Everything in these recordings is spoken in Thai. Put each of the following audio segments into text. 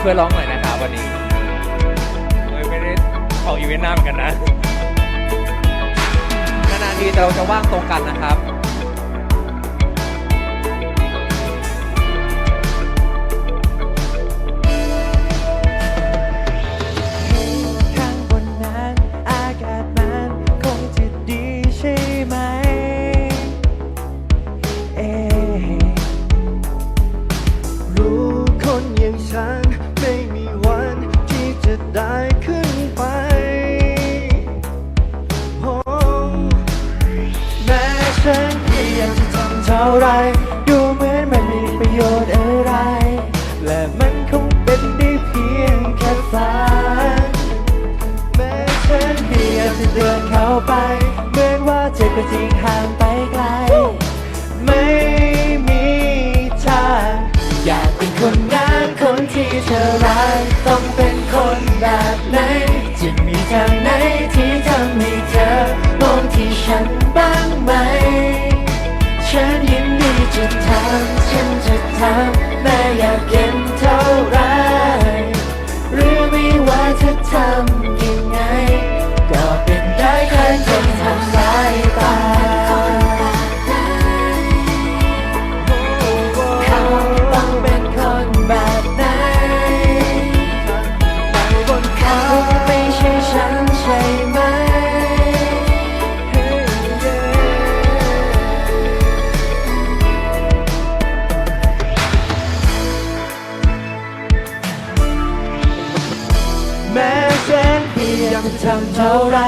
ช่วยร้องหน่อยนะครับวันนี้เลยไม่ได้ออกอีเวนต์หน้าเหมือนกันนะนานๆทีเราจะว่างตรงกันนะครับ ไป เหมือนว่าเจ็บก็จริงห่างไปไกล ไม่มีทาง อยากเป็นคนนั้นคนที่เธอรักต้องเป็นคนแบบไหนจะมีทางไหนที่ทำให้เธอมองที่ฉันบ้างไหม ฉันยินดีจะทำฉันจะทำแม้อยากเย็นเท่าไร จะทำเท่าไร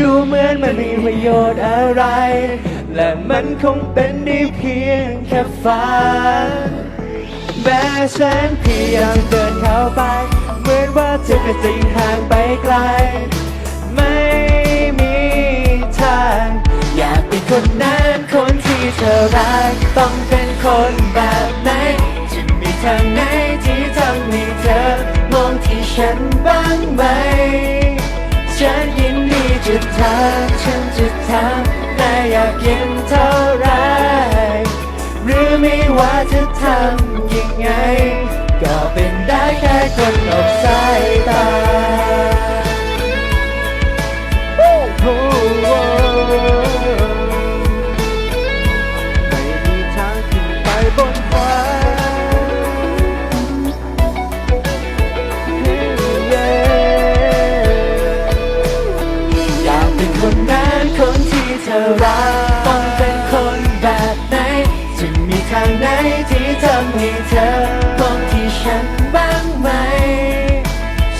ดูเหมือนมันไม่มีประโยชน์อะไร และมันคงเป็นได้เพียงแค่ฝันแม้ฉันพยายามเดินเข้าไป เหมือนว่าเธอจะยิ่งห่างไปไกล ไม่มีทาง อยากเป็นคนนั้นคนที่เธอรัก ต้องเป็นคนแบบไหนจะมีทางไหนที่ทำให้เธอมองที่ฉันบ้างไหม ดีจะทำฉันจะทำแต่อยากเย็นเท่าไรหรือไม่ว่าจะทำยังไง ก็เป็นได้แค่คนออก เธอรักต้องเป็นคนแบบไหน จะมีทางไหนที่ทำให้เธอต้งที่ฉันบ้างไหม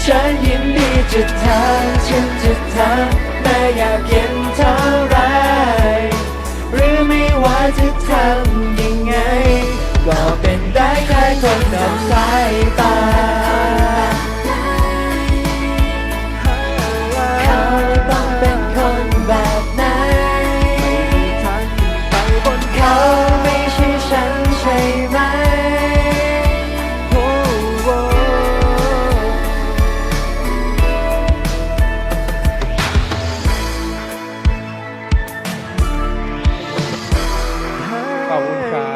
ฉันยินดีจะทำฉันจะทำแม่อยากเย็นเท่าไรหรือไม่ว่าจะทำยังไง ก็เป็นได้แค่คน ขอบคุณครับ